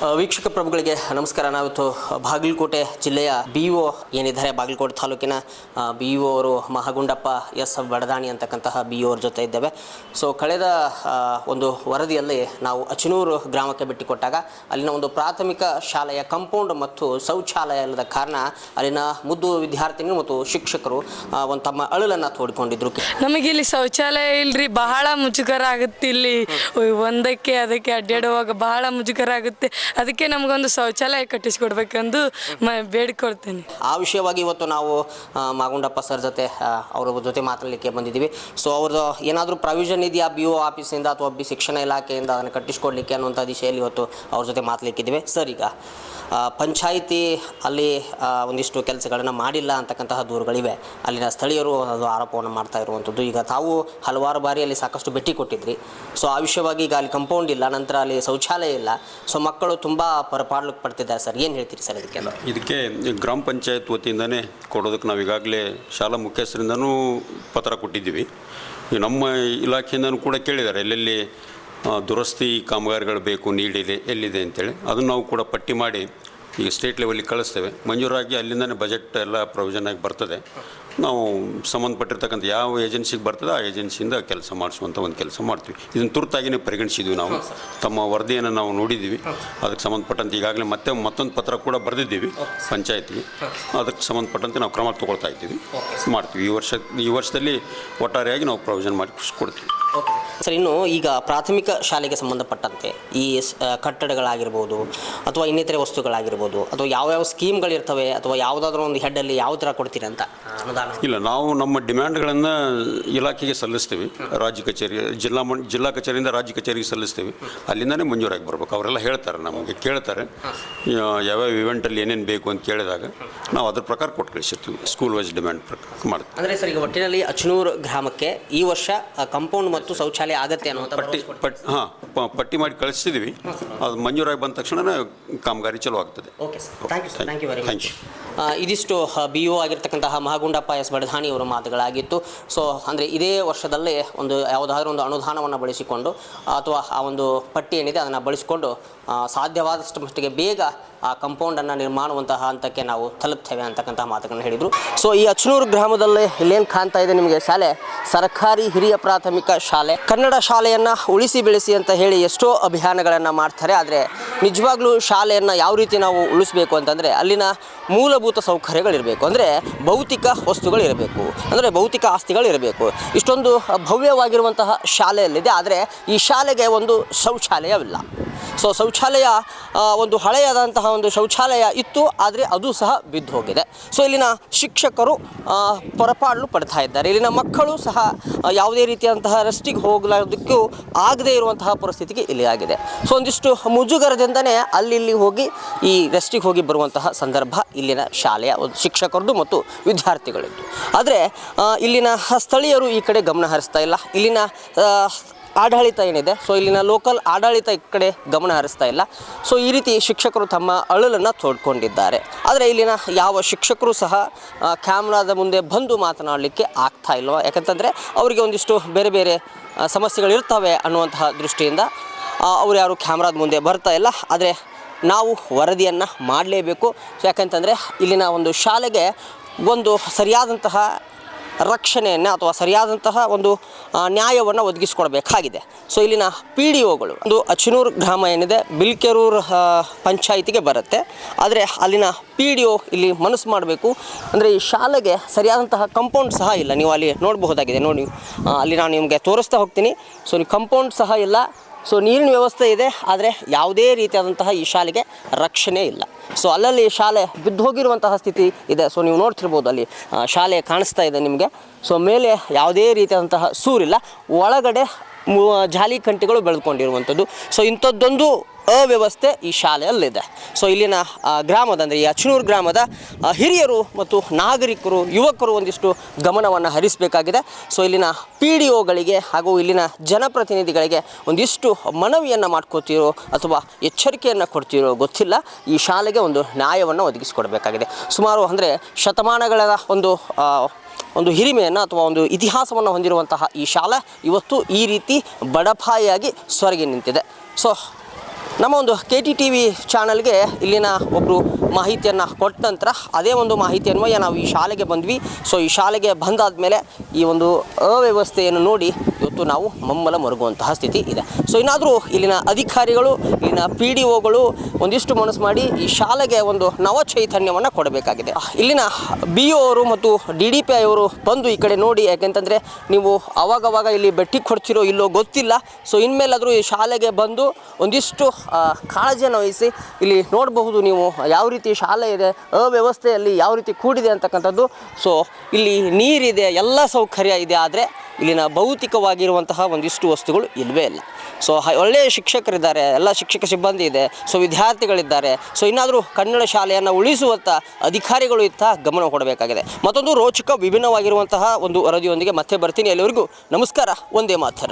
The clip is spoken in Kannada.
ವೀಕ್ಷಕ ಪ್ರಭುಗಳಿಗೆ ನಮಸ್ಕಾರ. ನಾವಿತ್ತು ಬಾಗಲಕೋಟೆ ಜಿಲ್ಲೆಯ ಬಿ ಒ ಏನಿದ್ದಾರೆ ಬಾಗಲಕೋಟೆ ತಾಲೂಕಿನ ಬಿ ಒ ಅವರು ಮಹಾಗುಂಡಪ್ಪ ಎಸ್ ಬಡದಾಣಿ ಅಂತಕ್ಕಂತಹ ಬಿ ಒ ಅವ್ರ ಜೊತೆ ಇದ್ದೇವೆ. ಸೊ ಕಳೆದ ಒಂದು ವರದಿಯಲ್ಲಿ ನಾವು ಅಚನೂರು ಗ್ರಾಮಕ್ಕೆ ಭೇಟಿ ಕೊಟ್ಟಾಗ ಅಲ್ಲಿನ ಒಂದು ಪ್ರಾಥಮಿಕ ಶಾಲೆಯ ಕಂಪೌಂಡ್ ಮತ್ತು ಶೌಚಾಲಯ ಇಲ್ಲದ ಕಾರಣ ಅಲ್ಲಿನ ಮುದ್ದು ವಿದ್ಯಾರ್ಥಿನಿಗಳು ಮತ್ತು ಶಿಕ್ಷಕರು ಒಂದು ತಮ್ಮ ಅಳಲನ್ನು ತೋಡಿಕೊಂಡಿದ್ರು. ನಮಗೆ ಇಲ್ಲಿ ಶೌಚಾಲಯ ಇಲ್ರಿ ಬಹಳ ಮುಜುಗರ ಆಗುತ್ತೆ ಇಲ್ಲಿ. ಒಂದಕ್ಕೆ ಅದಕ್ಕೆ ಅಡ್ಡಾಡುವಾಗ ಬಹಳ ಮುಜುಗರ ಆಗುತ್ತೆ. ಅದಕ್ಕೆ ನಮಗೊಂದು ಶೌಚಾಲಯ ಕಟ್ಟಿಸ್ಕೊಡ್ಬೇಕೆಂದು ಮ ಬೇಡಿಕೊಳ್ತೇನೆ. ಆ ವಿಷಯವಾಗಿ ಇವತ್ತು ನಾವು ಮಾಗುಂಡಪ್ಪ ಸರ್ ಜೊತೆ ಆ, ಅವ್ರ ಜೊತೆ ಮಾತಾಡಲಿಕ್ಕೆ ಬಂದಿದ್ದೀವಿ. ಸೊ ಅವ್ರದ್ದು ಏನಾದರೂ ಪ್ರಾವಿಷನ್ ಇದೆಯಾ ಬಿ ಒ ಆಫೀಸಿಂದ ಅಥವಾ ಬಿ ಶಿಕ್ಷಣ ಇಲಾಖೆಯಿಂದ ಅದನ್ನು ಕಟ್ಟಿಸ್ಕೊಡ್ಲಿಕ್ಕೆ ಅನ್ನುವಂಥ ದಿಶೆಯಲ್ಲಿ ಇವತ್ತು ಅವ್ರ ಜೊತೆ ಮಾತಾಡಲಿಕ್ಕಿದ್ದೀವಿ. ಸರ್ ಈಗ ಪಂಚಾಯಿತಿ ಅಲ್ಲಿ ಒಂದಿಷ್ಟು ಕೆಲಸಗಳನ್ನು ಮಾಡಿಲ್ಲ ಅಂತಕ್ಕಂತಹ ದೂರುಗಳಿವೆ. ಅಲ್ಲಿನ ಸ್ಥಳೀಯರು ಅದು ಆರೋಪವನ್ನು ಮಾಡ್ತಾ ಇರುವಂಥದ್ದು ಈಗ ತಾವು ಹಲವಾರು ಬಾರಿ ಅಲ್ಲಿ ಸಾಕಷ್ಟು ಭೇಟಿ ಕೊಟ್ಟಿದ್ರಿ. ಸೊ ಆ ಈಗ ಅಲ್ಲಿ ಕಂಪೌಂಡ್ ಇಲ್ಲ, ನಂತರ ಅಲ್ಲಿ ಶೌಚಾಲಯ ಇಲ್ಲ. ಸೊ ಮಕ್ಕಳು ತುಂಬ ಪರಪಾಡ್ಲಿಕ್ಕೆ ಪಡ್ತಿದ್ದಾರೆ ಸರ್. ಏನು ಹೇಳ್ತೀರಿ ಸರ್ ಇದಕ್ಕೆಲ್ಲ ಇದಕ್ಕೆ ಗ್ರಾಮ ಪಂಚಾಯತ್ ವತಿಯಿಂದನೇ ಕೊಡೋದಕ್ಕೆ ನಾವು ಈಗಾಗಲೇ ಶಾಲಾ ಮುಖ್ಯಸ್ಥರಿಂದನೂ ಪತ್ರ ಕೊಟ್ಟಿದ್ದೀವಿ. ನಮ್ಮ ಇಲಾಖೆಯಿಂದನೂ ಕೂಡ ಕೇಳಿದ್ದಾರೆ, ಎಲ್ಲೆಲ್ಲಿ ದುರಸ್ತಿ ಕಾಮಗಾರಿಗಳು ಬೇಕು, ನೀಡಿದೆ, ಎಲ್ಲಿದೆ ಅಂತೇಳಿ. ಅದನ್ನು ನಾವು ಕೂಡ ಪಟ್ಟಿ ಮಾಡಿ ಈಗ ಸ್ಟೇಟ್ ಲೆವೆಲಿಗೆ ಕಳಿಸ್ತೇವೆ. ಮಂಜೂರಾಗಿ ಅಲ್ಲಿಂದನೇ ಬಜೆಟ್ ಎಲ್ಲ ಪ್ರೊವಿಷನ್ ಆಗಿ ಬರ್ತದೆ. ನಾವು ಸಂಬಂಧಪಟ್ಟಿರ್ತಕ್ಕಂಥ ಯಾವ ಏಜೆನ್ಸಿಗೆ ಬರ್ತದೆ ಆ ಏಜೆನ್ಸಿಯಿಂದ ಕೆಲಸ ಮಾಡಿಸುವಂಥ ಒಂದು ಕೆಲಸ ಮಾಡ್ತೀವಿ. ಇದನ್ನು ತುರ್ತಾಗಿನೇ ಪರಿಗಣಿಸಿದ್ವಿ ನಾವು. ತಮ್ಮ ವರದಿಯನ್ನು ನಾವು ನೋಡಿದ್ದೀವಿ. ಅದಕ್ಕೆ ಸಂಬಂಧಪಟ್ಟಂತೆ ಈಗಾಗಲೇ ಮತ್ತೆ ಮತ್ತೊಂದು ಪತ್ರ ಕೂಡ ಬರೆದಿದ್ದೀವಿ ಪಂಚಾಯತ್ಗೆ. ಅದಕ್ಕೆ ಸಂಬಂಧಪಟ್ಟಂತೆ ನಾವು ಕ್ರಮ ತಗೊಳ್ತಾ ಇದ್ದೀವಿ. ಮಾಡ್ತೀವಿ. ಈ ವರ್ಷ ಈ ವರ್ಷದಲ್ಲಿ ಒಟ್ಟಾರೆಯಾಗಿ ನಾವು ಪ್ರೊವಿಷನ್ ಮಾಡಿ ಕೊಡ್ತೀವಿ. ಸರ್, ಇನ್ನು ಈಗ ಪ್ರಾಥಮಿಕ ಶಾಲೆಗೆ ಸಂಬಂಧಪಟ್ಟಂತೆ ಈ ಕಟ್ಟಡಗಳಾಗಿರ್ಬೋದು ಅಥವಾ ಇನ್ನಿತರೆ ವಸ್ತುಗಳಾಗಿರ್ಬೋದು ಅಥವಾ ಯಾವ್ಯಾವ ಸ್ಕೀಮ್ಗಳಿರ್ತವೆ ಅಥವಾ ಯಾವುದಾದ್ರೂ ಒಂದು ಹೆಡ್ಡಲ್ಲಿ ಯಾವ ಥರ ಕೊಡ್ತೀರಿ ಅಂತ? ಅನುದಾನ. ಇಲ್ಲ ನಾವು ನಮ್ಮ ಡಿಮ್ಯಾಂಡ್ಗಳನ್ನು ಇಲಾಖೆಗೆ ಸಲ್ಲಿಸ್ತೀವಿ. ರಾಜ್ಯ ಕಚೇರಿ ಜಿಲ್ಲಾ ಮಂ ಜಿಲ್ಲಾ ಕಚೇರಿಯಿಂದ ರಾಜ್ಯ ಕಚೇರಿಗೆ ಸಲ್ಲಿಸ್ತೀವಿ. ಅಲ್ಲಿಂದನೇ ಮಂಜೂರಾಗಿ ಬರ್ಬೇಕು. ಅವರೆಲ್ಲ ಹೇಳ್ತಾರೆ ನಮಗೆ ಕೇಳ್ತಾರೆ. ಯಾವ್ಯಾವ ಇವೆಂಟಲ್ಲಿ ಏನೇನು ಬೇಕು ಅಂತ ಕೇಳಿದಾಗ ನಾವು ಅದ್ರ ಪ್ರಕಾರ ಕೊಟ್ಟು ಕಳಿಸಿರ್ತೀವಿ ಸ್ಕೂಲ್ ವೈಸ್ ಡಿಮ್ಯಾಂಡ್ ಪ್ರಕಾರ ಮಾಡ್ತೀವಿ. ಅಂದರೆ ಸರ್ ಈಗ ಒಟ್ಟಿನಲ್ಲಿ ಅಚನೂರು ಗ್ರಾಮಕ್ಕೆ ಈ ವರ್ಷ ಕಾಂಪೌಂಡ್ ಮತ್ತು ಶೌಚಾಲಯ ಆಗತ್ತೆ ಅನ್ನೋ ಪಟ್ಟಿ ಪಟ್ ಹಾಂ ಪಟ್ಟಿ ಮಾಡಿ ಕಳಿಸ್ತಿದ್ದೀವಿ ಅದು ಮಂಜೂರಾಗಿ ಬಂದ ತಕ್ಷಣ ಕಾಮಗಾರಿ ಚಲೋ ಆಗ್ತದೆ. Okay sir thank you sir thank you very much. ಇದಿಷ್ಟು ಬಿ ಒ ಆಗಿರ್ತಕ್ಕಂತಹ ಮಹಾಗುಂಡಪ್ಪ ಎಸ್ ಅವರ ಮಾತುಗಳಾಗಿತ್ತು. ಸೊ ಅಂದರೆ ಇದೇ ವರ್ಷದಲ್ಲೇ ಒಂದು ಯಾವುದಾದ್ರೂ ಒಂದು ಅನುದಾನವನ್ನು ಬಳಸಿಕೊಂಡು ಅಥವಾ ಆ ಒಂದು ಪಟ್ಟಿ ಏನಿದೆ ಅದನ್ನು ಬಳಸಿಕೊಂಡು ಸಾಧ್ಯವಾದಷ್ಟು ಮಟ್ಟಿಗೆ ಬೇಗ ಆ ಕಂಪೌಂಡನ್ನು ನಿರ್ಮಾಣುವಂತಹ ಹಂತಕ್ಕೆ ನಾವು ತಲುಪ್ತೇವೆ ಅಂತಕ್ಕಂಥ ಮಾತುಗಳನ್ನು ಹೇಳಿದರು. ಸೊ ಈ ಅಚನೂರು ಗ್ರಾಮದಲ್ಲಿ ಇಲ್ಲೇನು ಕಾಣ್ತಾ ಇದೆ ನಿಮಗೆ ಶಾಲೆ? ಸರ್ಕಾರಿ ಹಿರಿಯ ಪ್ರಾಥಮಿಕ ಶಾಲೆ. ಕನ್ನಡ ಶಾಲೆಯನ್ನು ಉಳಿಸಿ ಬೆಳೆಸಿ ಅಂತ ಹೇಳಿ ಎಷ್ಟೋ ಅಭಿಯಾನಗಳನ್ನು ಮಾಡ್ತಾರೆ. ಆದರೆ ನಿಜವಾಗ್ಲೂ ಶಾಲೆಯನ್ನು ಯಾವ ರೀತಿ ನಾವು ಉಳಿಸ್ಬೇಕು ಅಂತಂದರೆ ಅಲ್ಲಿನ ಮೂಲಭೂತ ಸೌಕರ್ಯಗಳಿರಬೇಕು. ಅಂದರೆ ಭೌತಿಕ ವಸ್ತುಗಳಿರಬೇಕು. ಅಂದರೆ ಭೌತಿಕ ಆಸ್ತಿಗಳಿರಬೇಕು. ಇಷ್ಟೊಂದು ಭವ್ಯವಾಗಿರುವಂತಹ ಶಾಲೆಯಲ್ಲಿದೆ. ಆದರೆ ಈ ಶಾಲೆಗೆ ಒಂದು ಶೌಚಾಲಯವಿಲ್ಲ. ಸೊ ಶೌಚಾಲಯ ಒಂದು ಹಳೆಯಾದಂತಹ ಒಂದು ಶೌಚಾಲಯ ಇತ್ತು, ಆದರೆ ಅದು ಸಹ ಬಿದ್ದು ಹೋಗಿದೆ ಸೊ ಇಲ್ಲಿನ ಶಿಕ್ಷಕರು ಪೊರಪಾಡಲು ಪಡ್ತಾ ಇದ್ದಾರೆ. ಇಲ್ಲಿನ ಮಕ್ಕಳು ಸಹ ಯಾವುದೇ ರೀತಿಯಂತಹ ರೆಸ್ಟಿಗೆ ಹೋಗಲಾರದಕ್ಕೂ ಆಗದೇ ಇರುವಂತಹ ಪರಿಸ್ಥಿತಿಗೆ ಇಲ್ಲಿ ಆಗಿದೆ. ಸೊ ಒಂದಿಷ್ಟು ಮುಜುಗರದಿಂದನೇ ಅಲ್ಲಿ ಇಲ್ಲಿ ಹೋಗಿ, ಈ ರೆಸ್ಟಿಗೆ ಹೋಗಿ ಬರುವಂತಹ ಸಂದರ್ಭ ಇಲ್ಲಿನ ಶಾಲೆಯ ಒಂದು ಶಿಕ್ಷಕರದ್ದು ಮತ್ತು ವಿದ್ಯಾರ್ಥಿಗಳದ್ದು. ಆದರೆ ಇಲ್ಲಿನ ಸ್ಥಳೀಯರು ಈ ಕಡೆ ಗಮನ ಹರಿಸ್ತಾ ಇಲ್ಲ. ಇಲ್ಲಿನ ಆಡಳಿತ ಏನಿದೆ? ಸೊ ಇಲ್ಲಿನ ಲೋಕಲ್ ಆಡಳಿತ ಈ ಕಡೆ ಗಮನ ಹರಿಸ್ತಾ ಇಲ್ಲ. ಸೊ ಈ ರೀತಿ ಶಿಕ್ಷಕರು ತಮ್ಮ ಅಳಲನ್ನು ತೋಡ್ಕೊಂಡಿದ್ದಾರೆ. ಆದರೆ ಇಲ್ಲಿನ ಯಾವ ಶಿಕ್ಷಕರು ಸಹ ಕ್ಯಾಮ್ರಾದ ಮುಂದೆ ಬಂದು ಮಾತನಾಡಲಿಕ್ಕೆ ಆಗ್ತಾ ಇಲ್ವ? ಯಾಕಂತಂದರೆ ಅವರಿಗೆ ಒಂದಿಷ್ಟು ಬೇರೆ ಬೇರೆ ಸಮಸ್ಯೆಗಳಿರ್ತವೆ ಅನ್ನುವಂತಹ ದೃಷ್ಟಿಯಿಂದ ಅವರು ಯಾರು ಕ್ಯಾಮ್ರಾದ ಮುಂದೆ ಬರ್ತಾ ಇಲ್ಲ. ಆದರೆ ನಾವು ವರದಿಯನ್ನು ಮಾಡಲೇಬೇಕು. ಯಾಕಂತಂದರೆ ಇಲ್ಲಿನ ಒಂದು ಶಾಲೆಗೆ ಒಂದು ಸರಿಯಾದಂತಹ ರಕ್ಷಣೆಯನ್ನು ಅಥವಾ ಸರಿಯಾದಂತಹ ಒಂದು ನ್ಯಾಯವನ್ನು ಒದಗಿಸಿಕೊಡ್ಬೇಕಾಗಿದೆ. ಸೊ ಇಲ್ಲಿನ ಪಿ ಡಿ ಒಗಳು ಒಂದು ಅಚನೂರು ಗ್ರಾಮ ಏನಿದೆ, ಬಿಲ್ಕೆರೂರು ಪಂಚಾಯಿತಿಗೆ ಬರುತ್ತೆ. ಆದರೆ ಅಲ್ಲಿನ ಪಿ ಡಿ ಒ ಇಲ್ಲಿ ಮನಸ್ಸು ಮಾಡಬೇಕು. ಅಂದರೆ ಈ ಶಾಲೆಗೆ ಸರಿಯಾದಂತಹ ಕಂಪೌಂಡ್ ಸಹ ಇಲ್ಲ. ನೀವು ಅಲ್ಲಿ ನೋಡಬಹುದಾಗಿದೆ. ನೋಡಿ ಅಲ್ಲಿ ನಾನು ನಿಮಗೆ ತೋರಿಸ್ತಾ ಹೋಗ್ತೀನಿ. ಸೊ ನೀವು ಕಂಪೌಂಡ್ ಸಹ ಇಲ್ಲ. ಸೊ ನೀರಿನ ವ್ಯವಸ್ಥೆ ಇದೆ, ಆದರೆ ಯಾವುದೇ ರೀತಿಯಾದಂತಹ ಈ ಶಾಲೆಗೆ ರಕ್ಷಣೆ ಇಲ್ಲ. ಸೊ ಅಲ್ಲಲ್ಲಿ ಶಾಲೆ ಬಿದ್ದು ಹೋಗಿರುವಂತಹ ಸ್ಥಿತಿ ಇದೆ. ಸೊ ನೀವು ನೋಡ್ತಿರ್ಬೋದು ಅಲ್ಲಿ ಶಾಲೆ ಕಾಣಿಸ್ತಾ ಇದೆ ನಿಮಗೆ. ಸೊ ಮೇಲೆ ಯಾವುದೇ ರೀತಿಯಾದಂತಹ ಸೂರಿಲ್ಲ. ಒಳಗಡೆ ಜಾಲಿ ಕಂಟಿಗಳು ಬೆಳೆದುಕೊಂಡಿರುವಂಥದ್ದು ಸೊ ಇಂಥದ್ದೊಂದು ಅವ್ಯವಸ್ಥೆ ಈ ಶಾಲೆಯಲ್ಲಿದೆ. ಸೊ ಇಲ್ಲಿನ ಗ್ರಾಮದ, ಅಂದರೆ ಈ ಅಚನೂರು ಗ್ರಾಮದ ಹಿರಿಯರು ಮತ್ತು ನಾಗರಿಕರು, ಯುವಕರು ಒಂದಿಷ್ಟು ಗಮನವನ್ನು ಹರಿಸಬೇಕಾಗಿದೆ. ಸೊ ಇಲ್ಲಿನ ಪಿ ಡಿ ಒಗಳಿಗೆ ಹಾಗೂ ಇಲ್ಲಿನ ಜನಪ್ರತಿನಿಧಿಗಳಿಗೆ ಒಂದಿಷ್ಟು ಮನವಿಯನ್ನು ಮಾಡ್ಕೋತಿರೋ ಅಥವಾ ಎಚ್ಚರಿಕೆಯನ್ನು ಕೊಡ್ತಿರೋ ಗೊತ್ತಿಲ್ಲ. ಈ ಶಾಲೆಗೆ ಒಂದು ನ್ಯಾಯವನ್ನು ಒದಗಿಸಿಕೊಡಬೇಕಾಗಿದೆ. ಸುಮಾರು ಅಂದರೆ ಶತಮಾನಗಳ ಒಂದು ಒಂದು ಹಿರಿಮೆಯನ್ನು ಅಥವಾ ಒಂದು ಇತಿಹಾಸವನ್ನು ಹೊಂದಿರುವಂತಹ ಈ ಶಾಲೆ ಇವತ್ತು ಈ ರೀತಿ ಬಡಪಾಯಿಯಾಗಿ ಸೊರಗಿ ನಿಂತಿದೆ. ಸೊ ನಮ್ಮ ಒಂದು ಕೆ ಟಿ ಟಿ ವಿ ಚಾನಲ್ಗೆ ಇಲ್ಲಿನ ಒಬ್ಬರು ಮಾಹಿತಿಯನ್ನು ಕೊಟ್ಟ ನಂತರ ಅದೇ ಒಂದು ಮಾಹಿತಿಯನ್ನು ನಾವು ಈ ಶಾಲೆಗೆ ಬಂದ್ವಿ. ಸೊ ಈ ಶಾಲೆಗೆ ಬಂದಾದ ಮೇಲೆ ಈ ಒಂದು ಅವ್ಯವಸ್ಥೆಯನ್ನು ನೋಡಿ ಇವತ್ತು ನಾವು ಮಮ್ಮಲ ಮರುಗುವಂತಹ ಸ್ಥಿತಿ ಇದೆ. ಸೊ ಏನಾದರೂ ಇಲ್ಲಿನ ಅಧಿಕಾರಿಗಳು, ಇಲ್ಲಿನ ಪಿ ಡಿ ಒಗಳು ಒಂದಿಷ್ಟು ಮನಸ್ಸು ಮಾಡಿ ಈ ಶಾಲೆಗೆ ಒಂದು ನವ ಚೈತನ್ಯವನ್ನು ಕೊಡಬೇಕಾಗಿದೆ. ಇಲ್ಲಿನ ಬಿ ಒ ಅವರು ಮತ್ತು ಡಿ ಡಿ ಪಿ ಅವರು ಬಂದು ಈ ಕಡೆ ನೋಡಿ ಯಾಕೆಂತಂದರೆ ನೀವು ಅವಾಗವಾಗ ಇಲ್ಲಿ ಬೆಟ್ಟಿ ಕೊಡ್ತಿರೋ ಇಲ್ಲೋ ಗೊತ್ತಿಲ್ಲ. ಸೊ ಇನ್ಮೇಲಾದರೂ ಈ ಶಾಲೆಗೆ ಬಂದು ಒಂದಿಷ್ಟು ಕಾಳಜಿಯನ್ನು ವಹಿಸಿ ಇಲ್ಲಿ ನೋಡಬಹುದು ನೀವು ಯಾವ ರೀತಿ ಶಾಲೆ ಇದೆ, ಅವ್ಯವಸ್ಥೆಯಲ್ಲಿ ಯಾವ ರೀತಿ ಕೂಡಿದೆ ಅಂತಕ್ಕಂಥದ್ದು. ಸೊ ಇಲ್ಲಿ ನೀರಿದೆ, ಎಲ್ಲ ಸೌಕರ್ಯ ಇದೆ, ಆದರೆ ಇಲ್ಲಿನ ಭೌತಿಕವಾಗಿರುವಂತಹ ಒಂದಿಷ್ಟು ವಸ್ತುಗಳು ಇಲ್ಲವೇ ಇಲ್ಲ. ಸೊ ಒಳ್ಳೆಯ ಶಿಕ್ಷಕರಿದ್ದಾರೆ, ಎಲ್ಲ ಶಿಕ್ಷಕ ಸಿಬ್ಬಂದಿ ಇದೆ ಸೊ ವಿದ್ಯಾರ್ಥಿಗಳಿದ್ದಾರೆ ಸೊ ಇನ್ನಾದರೂ ಕನ್ನಡ ಶಾಲೆಯನ್ನು ಉಳಿಸುವಂತ ಅಧಿಕಾರಿಗಳು ಇತ್ತ ಗಮನ ಕೊಡಬೇಕಾಗಿದೆ. ಮತ್ತೊಂದು ರೋಚಕ ವಿಭಿನ್ನವಾಗಿರುವಂತಹ ಒಂದು ವರದಿಯೊಂದಿಗೆ ಮತ್ತೆ ಬರ್ತೀನಿ. ಎಲ್ಲಿವರೆಗೂ ನಮಸ್ಕಾರ, ಒಂದೇ ಮಾತರ